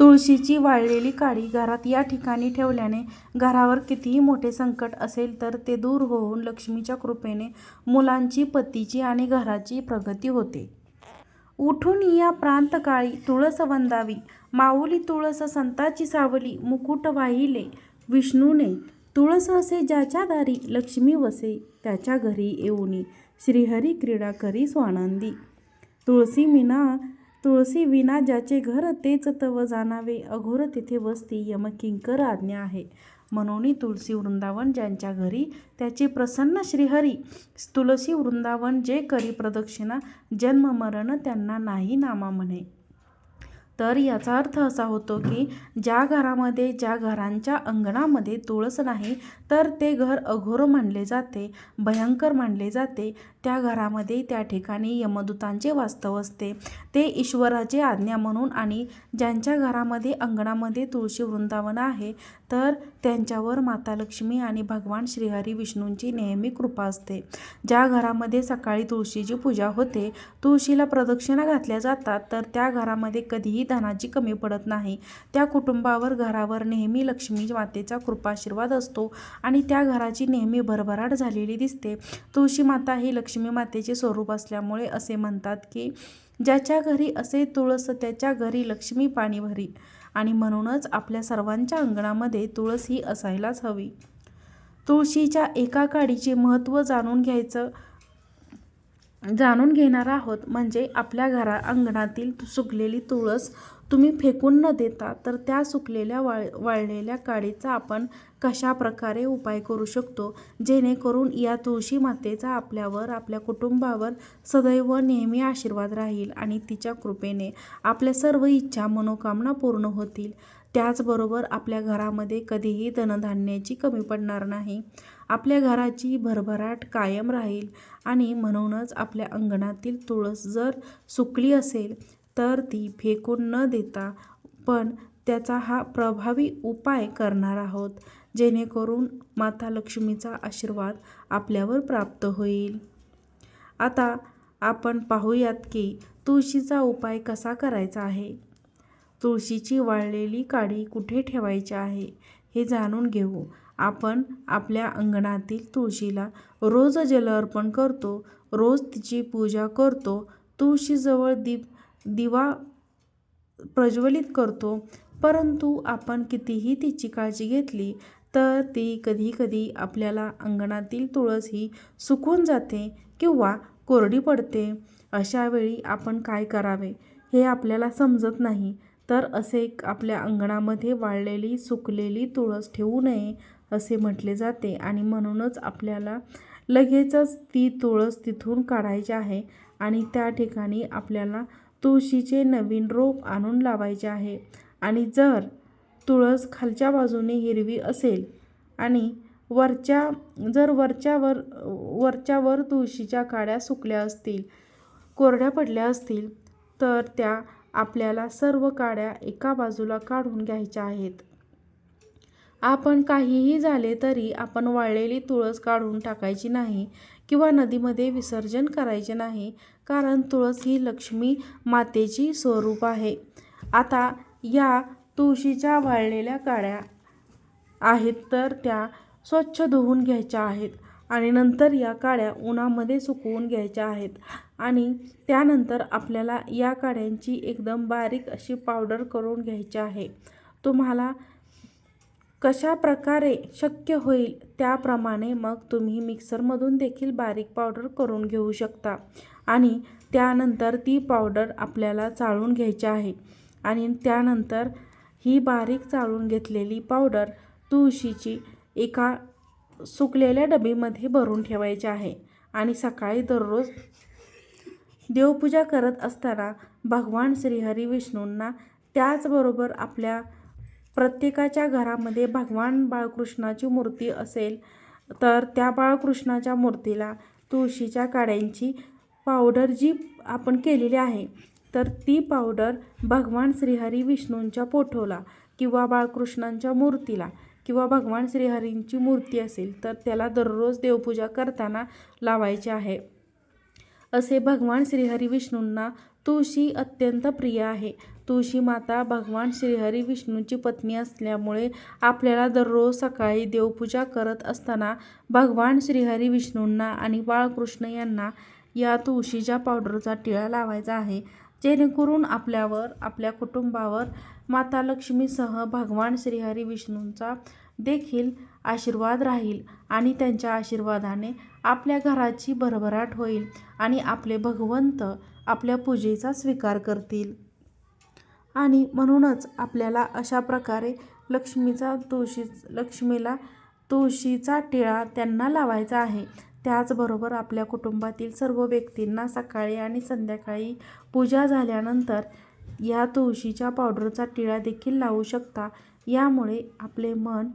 तुळशीची वाळलेली काडी घरात या ठिकाणी ठेवल्याने घरावर कितीही मोठे संकट असेल तर ते दूर होऊन लक्ष्मीच्या कृपेने मुलांची, पतीची आणि घराची प्रगती होते. उठून या प्रांतकाळी तुळस वंदावी, माऊली तुळस संताची सावली. मुकुट वाहिले विष्णूने, तुळस असे ज्याच्या दारी, लक्ष्मी वसे त्याच्या घरी येऊनी. श्रीहरी क्रीडा करी स्वानंदी. तुळसी मीना तुळसी विना ज्याचे घर, तेच तव जाणावे अघोर तिथे वसती यमकिंकर आज्ञा आहे. म्हणून तुळसी वृंदावन ज्यांच्या घरी, त्याचे प्रसन्न श्रीहरी. तुळसी वृंदावन जे करी प्रदक्षिणा, जन्म मरण त्यांना नाही नामा म्हणे. तर याचा अर्थ असा होतो की ज्या घरामध्ये, ज्या घरांच्या अंगणामध्ये तुळस नाही तर ते घर अघोर मानले जाते, भयंकर मानले जाते. त्या घरामध्ये त्या ठिकाणी यमदूतांचे वास्तव असते. ते ईश्वराचे आज्ञा म्हणून आणि ज्यांच्या घरामध्ये, अंगणामध्ये तुळशी वृंदावन आहे तर त्यांच्यावर माता लक्ष्मी आणि भगवान श्रीहरी विष्णूंची नेहमी कृपा असते. ज्या घरामध्ये सकाळी तुळशीची पूजा होते, तुळशीला प्रदक्षिणा घातल्या जातात तर त्या घरामध्ये कधीही धनाची कमी पडत नाही. त्या कुटुंबावर, घरावर नेहमी लक्ष्मी मातेचा कृपाशीर्वाद असतो आणि त्या घराची नेहमी भरभराट झालेली दिसते. तुळशी माता ही लक्ष्मी लक्ष्मी मातेचे स्वरूप असल्यामुळे असे म्हणतात की ज्याच्या घरी असे तुळस त्याच्या घरी लक्ष्मी पाणी भरी आणि म्हणूनच आपल्या सर्वांच्या अंगणामध्ये तुळस ही असायलाच हवी. तुळशीच्या एका काडीचे महत्त्व जाणून घ्यायचं जाणून घेणार आहोत. म्हणजे आपल्या घरा अंगणातील सुकलेली तुळस तुम्ही फेकून न देता तर त्या सुकलेल्या, वाळ वाळलेल्या काडीचा आपण कशाप्रकारे उपाय करू शकतो जेणेकरून या तुळशी मातेचा आपल्यावर, आपल्या कुटुंबावर सदैव नेहमी आशीर्वाद राहील आणि तिच्या कृपेने आपल्या सर्व इच्छा, मनोकामना पूर्ण होतील. त्याचबरोबर आपल्या घरामध्ये कधीही धनधान्याची कमी पडणार नाही. आपल्या घराची भरभराट कायम राहील आणि म्हणूनच आपल्या अंगणातील तुळस जर सुकली असेल तर ती फेकून न देता पण त्याचा हा प्रभावी उपाय करणार आहोत जेणेकरून माता लक्ष्मीचा आशीर्वाद आपल्यावर प्राप्त होईल. आता आपण पाहूयात की तुळशीचा उपाय कसा करायचा आहे. तुळशीची वाळलेली काडी कुठे ठेवायची आहे हे जाणून घेऊ. आपण आपल्या अंगणातील तुळशीला रोज जल अर्पण करतो, रोज तिची पूजा करतो, तुळशीजवळ दीप दिवा प्रज्वलित करतो, परंतु आपण कितीही तिची काळजी घेतली तर ती कधीकधी आपल्याला अंगणातील तुळस ही सुकून जाते किंवा कोरडी पडते. अशावेळी आपण काय करावे हे आपल्याला समजत नाही. तर असे आपल्या अंगणामध्ये वाळलेली, सुकलेली तुळस ठेवू नये असे म्हटले जाते आणि म्हणूनच आपल्याला लगेचच ती तुळस तिथून काढायची आहे आणि त्या ठिकाणी आपल्याला तुळशीचे नवीन रोप आणून लावायचे आहे आणि जर तुळस खालच्या बाजूने हिरवी असेल आणि वरच्या जर वरच्यावर वरच्यावर तुळशीच्या काड्या सुकल्या असतील, कोरड्या पडल्या असतील तर त्या आपल्याला सर्व काड्या एका बाजूला काढून घ्यायच्या आहेत. आपण काहीही झाले तरी आपण वाळलेली तुळस काढून टाकायची नाही किंवा नदीमध्ये विसर्जन करायचे नाही कारण तुळस ही लक्ष्मी मातेची स्वरूप आहे. आता या तुळशीच्या वाळलेल्या काड्या आहेत तर त्या स्वच्छ धुवून घ्यायच्या आहेत आणि नंतर या काड्या उन्हामध्ये सुकवून घ्यायच्या आहेत आणि त्यानंतर आपल्याला या काड्यांची एकदम बारीक अशी पावडर करून घ्यायची आहे. तुम्हाला कशाप्रकारे शक्य होईल त्याप्रमाणे मग तुम्ही मिक्सरमधून देखील बारीक पावडर करून घेऊ शकता. आणि त्यानंतर ती पावडर आपल्याला चाळून घ्यायची आहे. आणि त्यानंतर ही बारीक चाळून घेतलेली पावडर तुळशीची एका सुकलेल्या डबीमध्ये भरून ठेवायची आहे. आणि सकाळी दररोज देवपूजा करत असताना भगवान श्रीहरी विष्णूंना, त्याचबरोबर आपल्या प्रत्येकाच्या घरामध्ये भगवान बाळकृष्णाची मूर्ती असेल तर त्या बाळकृष्णाच्या मूर्तीला तुळशीच्या काड्यांची पावडर जी आपण केलेली आहे तर ती पावडर भगवान श्रीहरी विष्णूंच्या पोठोला किंवा बाळकृष्णांच्या मूर्तीला किंवा भगवान श्रीहरींची मूर्ती असेल तर त्याला दररोज देवपूजा करताना लावायची आहे. असे भगवान श्रीहरी विष्णूंना तुळशी अत्यंत प्रिय आहे. तुळशी माता भगवान श्रीहरी विष्णूची पत्नी असल्यामुळे आपल्याला दररोज सकाळी देवपूजा करत असताना भगवान श्रीहरी विष्णूंना आणि बाळकृष्ण यांना या तुळशीच्या पावडरचा टिळा लावायचा आहे. जेणेकरून आपल्यावर आपल्या कुटुंबावर माता लक्ष्मीसह भगवान श्रीहरी विष्णूंचा देखील आशीर्वाद राहील आणि त्यांच्या आशीर्वादाने आपल्या घराची भरभराट होईल आणि आपले भगवंत आपल्या पूजेचा स्वीकार करतील. आणि म्हणूनच आपल्याला अशा प्रकारे लक्ष्मीचा तुळशी लक्ष्मीला तुळशीचा टिळा त्यांना लावायचा आहे. त्याचबरोबर आपल्या कुटुंबातील सर्व व्यक्तींना सकाळी आणि संध्याकाळी पूजा झाल्यानंतर या तुळशीच्या पावडरचा टिळा देखील लावू शकता. यामुळे आपले मन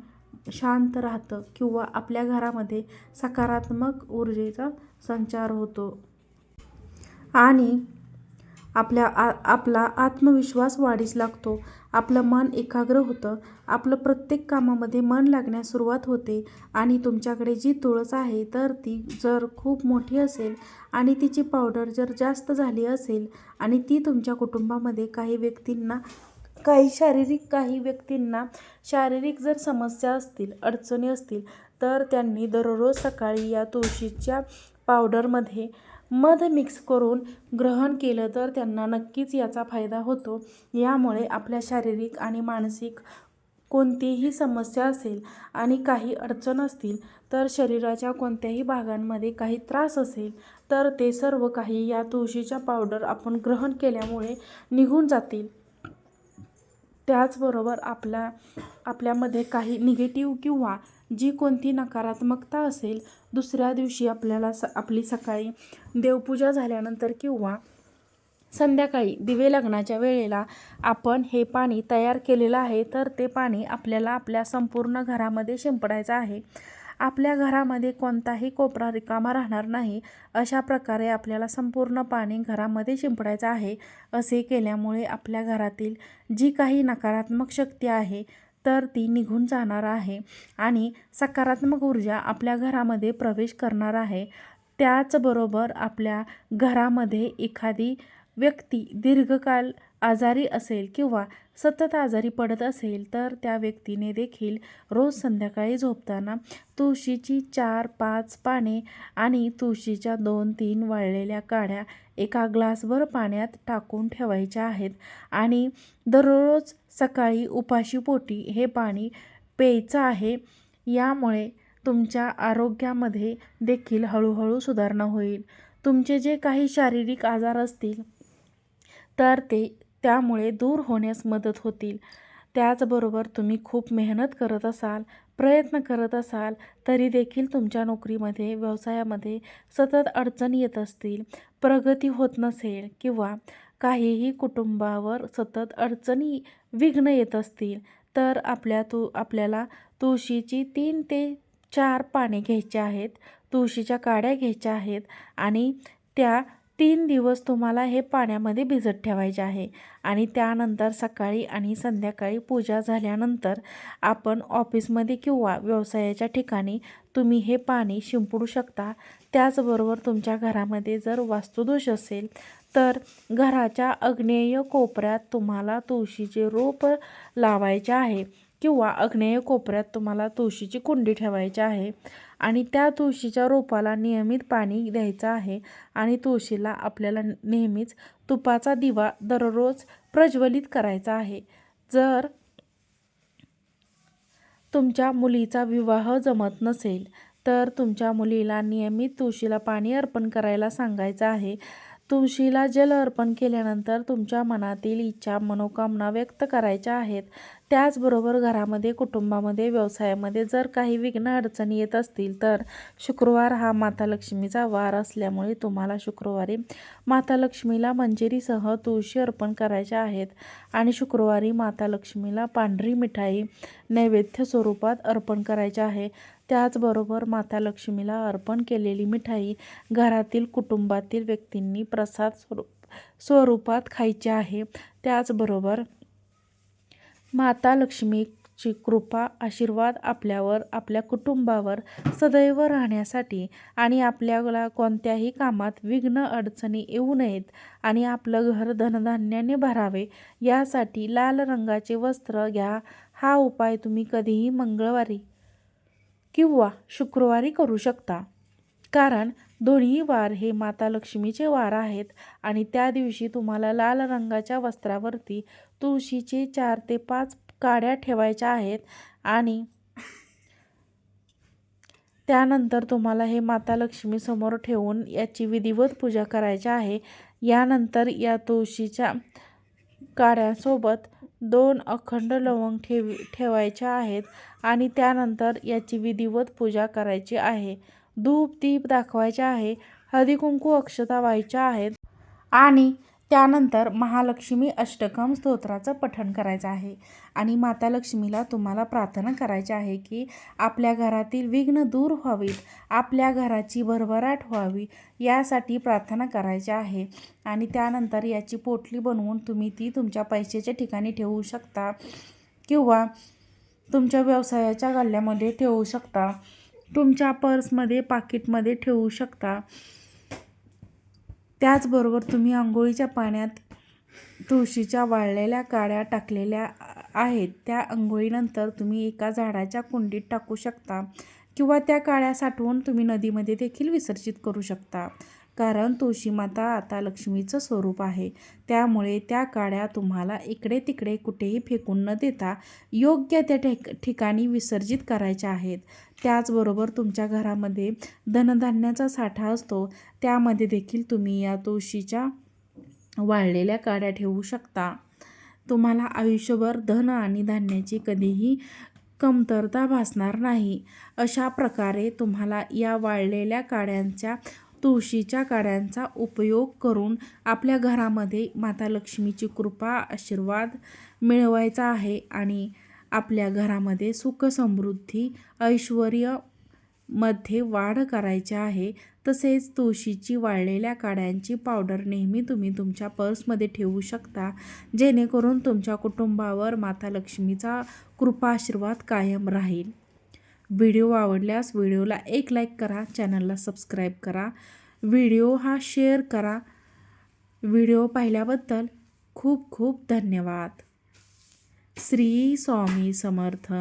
शांत राहतं किंवा आपल्या घरामध्ये सकारात्मक ऊर्जेचा संचार होतो. आणि आपल्या आ आपला आत्मविश्वास वाढीस लागतो. आपलं मन एकाग्र होतं. आपलं प्रत्येक कामामध्ये मन लागण्यास सुरुवात होते आणि तुमच्याकडे जी तुळस आहे तर ती जर खूप मोठी असेल आणि तिची पावडर जर जास्त झाली असेल आणि ती तुमच्या कुटुंबामध्ये काही व्यक्तींना काही शारीरिक काही व्यक्तींना शारीरिक जर समस्या असतील अडचणी असतील तर त्यांनी दररोज सकाळी या तुळशीच्या पावडरमध्ये मध मिक्स करून ग्रहण केलं तर त्यांना नक्कीच याचा फायदा होतो. यामुळे आपल्या शारीरिक आणि मानसिक कोणतीही समस्या असेल आणि काही अडचण असतील तर शरीराच्या कोणत्याही भागांमध्ये काही त्रास असेल तर ते सर्व काही या तुळशीच्या पावडर आपण ग्रहण केल्यामुळे निघून जातील. त्याचबरोबर आपल्या आपल्यामध्ये काही निगेटिव्ह किंवा जी कोणती नकारात्मकता असेल दुसऱ्या दिवशी आपल्याला स आपली सकाळी देवपूजा झाल्यानंतर किंवा संध्याकाळी दिवे लग्नाच्या वेळेला आपण हे पाणी तयार केलेलं आहे तर ते पाणी आपल्याला आपल्या संपूर्ण घरामध्ये शिंपडायचं आहे. आपल्या घरामध्ये कोणताही कोपरा रिकामा राहणार नाही अशा प्रकारे आपल्याला संपूर्ण पाणी घरामध्ये शिंपडायचं आहे. असे केल्यामुळे आपल्या घरातील जी काही नकारात्मक शक्ती आहे तर ती निघून जाणार आहे आणि सकारात्मक ऊर्जा आपल्या घरामध्ये प्रवेश करणार आहे. त्याचबरोबर आपल्या घरामध्ये एखादी व्यक्ती दीर्घकाल आजारी असेल किंवा सतत आजारी पडत असेल तर त्या व्यक्तीने देखील रोज संध्याकाळी झोपताना तुळशीची चार पाच पाने आणि तुळशीच्या दोन तीन वाळलेल्या काड्या एका ग्लासभर पाण्यात टाकून ठेवायच्या आहेत आणि दररोज सकाळी उपाशीपोटी हे पाणी प्यायचं आहे. यामुळे तुमच्या आरोग्यामध्ये देखील हळूहळू सुधारणा होईल. तुमचे जे काही शारीरिक आजार असतील तर ते त्यामुळे दूर होण्यास मदत होतील. त्याचबरोबर तुम्ही खूप मेहनत करत असाल प्रयत्न करत असाल तरी देखील तुमच्या नोकरीमध्ये व्यवसायामध्ये सतत अडचणी येत असतील प्रगती होत नसेल किंवा काहीही कुटुंबावर सतत अडचणी विघ्न येत असतील तर आपल्या तु आपल्याला तुळशीची तीन ते चार पाने घ्यायची आहेत तुळशीच्या काड्या घ्यायच्या आहेत आणि त्या तीन दिवस तुम्हाला हे पाण्यामध्ये भिजत ठेवायचे आहे. आणि त्यानंतर सकाळी आणि संध्याकाळी पूजा झाल्यानंतर आपण ऑफिसमध्ये किंवा व्यवसायाच्या ठिकाणी तुम्ही हे पाणी शिंपडू शकता. त्याचबरोबर तुमच्या घरामध्ये जर वास्तुदोष असेल तर घराच्या अग्नेय कोपऱ्यात तुम्हाला तुळशीचे रोप लावायचे आहे किंवा अग्नेय कोपऱ्यात तुम्हाला तुळशीची कुंडी ठेवायची आहे आणि त्या तुळशीच्या रोपाला नियमित पाणी द्यायचं आहे आणि तुळशीला आपल्याला नेहमीच तुपाचा दिवा दररोज प्रज्वलित करायचा आहे. जर तुमच्या मुलीचा विवाह जमत नसेल तर तुमच्या मुलीला नियमित तुळशीला पाणी अर्पण करायला सांगायचं आहे. तुळशीला जल अर्पण केल्यानंतर तुमच्या मनातील इच्छा मनोकामना व्यक्त करायच्या आहेत. त्याचबरोबर घरामध्ये कुटुंबामध्ये व्यवसायामध्ये जर काही विघ्न अडचणी येत असतील तर शुक्रवार हा माता लक्ष्मीचा वार असल्यामुळे तुम्हाला शुक्रवारी माता लक्ष्मीला मंजिरीसह तुळशी अर्पण करायच्या आहेत आणि शुक्रवारी माता लक्ष्मीला पांढरी मिठाई नैवेद्य स्वरूपात अर्पण करायचे आहे. त्याचबरोबर माता लक्ष्मीला अर्पण केलेली मिठाई घरातील कुटुंबातील व्यक्तींनी प्रसाद स्वरूप स्वरूपात खायची आहे. त्याचबरोबर माता लक्ष्मीची कृपा आशीर्वाद आपल्यावर आपल्या कुटुंबावर सदैव राहण्यासाठी आणि आपल्याला कोणत्याही कामात विघ्न अडचणी येऊ नयेत आणि आपलं घर धनधान्याने भरावे यासाठी लाल रंगाचे वस्त्र घ्या. हा उपाय तुम्ही कधीही मंगळवारी किंवा शुक्रवारी करू शकता. कारण दोन्ही वार हे माता लक्ष्मीचे वार आहेत आणि त्या दिवशी तुम्हाला लाल रंगाच्या वस्त्रावरती तुळशीचे चार ते पाच काड्या ठेवायच्या आहेत आणि त्यानंतर तुम्हाला हे माता लक्ष्मी समोर ठेवून याची विधिवत पूजा करायची आहे. यानंतर या तुळशीच्या काड्यांसोबत दोन अखंड लवंग ठेव ठेवायच्या आहेत आणि त्यानंतर याची विधिवत पूजा करायची आहे. धूप दीप दाखवायचे आहे. हळदी कुंकू अक्षता व्हायच्या आहेत. आणि त्यानंतर महालक्ष्मी अष्टकम स्तोत्राचं पठण करायचं आहे. आणि माता लक्ष्मीला तुम्हाला प्रार्थना करायची आहे की आपल्या घरातील विघ्न दूर व्हावीत आपल्या घराची भरभराट व्हावी यासाठी प्रार्थना करायची आहे. आणि त्यानंतर याची पोटली बनवून तुम्ही ती तुमच्या पैशाच्या ठिकाणी ठेवू शकता किंवा तुमच्या व्यवसायाच्या गल्ल्यामध्ये ठेवू शकता तुमच्या पर्समध्ये पाकिटमध्ये ठेवू शकता. त्याचबरोबर तुम्ही आंघोळीच्या पाण्यात तुळशीच्या वाळलेल्या काड्या टाकलेल्या आहेत. त्या आंघोळीनंतर तुम्ही एका झाडाच्या कुंडीत टाकू शकता किंवा त्या काळ्या साठवून तुम्ही नदीमध्ये देखील विसर्जित करू शकता. कारण तुळशीमाता आता लक्ष्मीचं स्वरूप आहे. त्यामुळे त्या काड्या तुम्हाला इकडे तिकडे कुठेही फेकून न देता योग्य त्या ठिक ठिकाणी विसर्जित करायच्या आहेत. त्याचबरोबर तुमच्या घरामध्ये धनधान्याचा साठा असतो. त्यामध्ये देखील तुम्ही या तुळशीच्या वाळलेल्या काड्या ठेवू शकता. तुम्हाला आयुष्यभर धन आणि धान्याची कधीही कमतरता भासणार नाही. अशा प्रकारे तुम्हाला या वाळलेल्या काड्यांच्या तुळशीच्या काड्यांचा उपयोग करून आपल्या घरामध्ये माता लक्ष्मीची कृपा आशीर्वाद मिळवायचा आहे आणि आपल्या घरामध्ये सुख समृद्धी मध्ये वाढ करायची आहे. तसेच तुळशीची वाळलेल्या काड्यांची पावडर नेहमी तुम्ही तुमच्या पर्समध्ये ठेवू शकता जेणेकरून तुमच्या कुटुंबावर माता लक्ष्मीचा कृपा आशीर्वाद कायम राहील. व्हिडिओ आवडल्यास व्हिडिओला एक लाईक करा चॅनलला सबस्क्राईब करा. व्हिडिओ हा शेअर करा. व्हिडिओ पाहिल्याबद्दल खूप खूप धन्यवाद. श्री स्वामी समर्थ.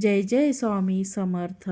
जय जय स्वामी समर्थ.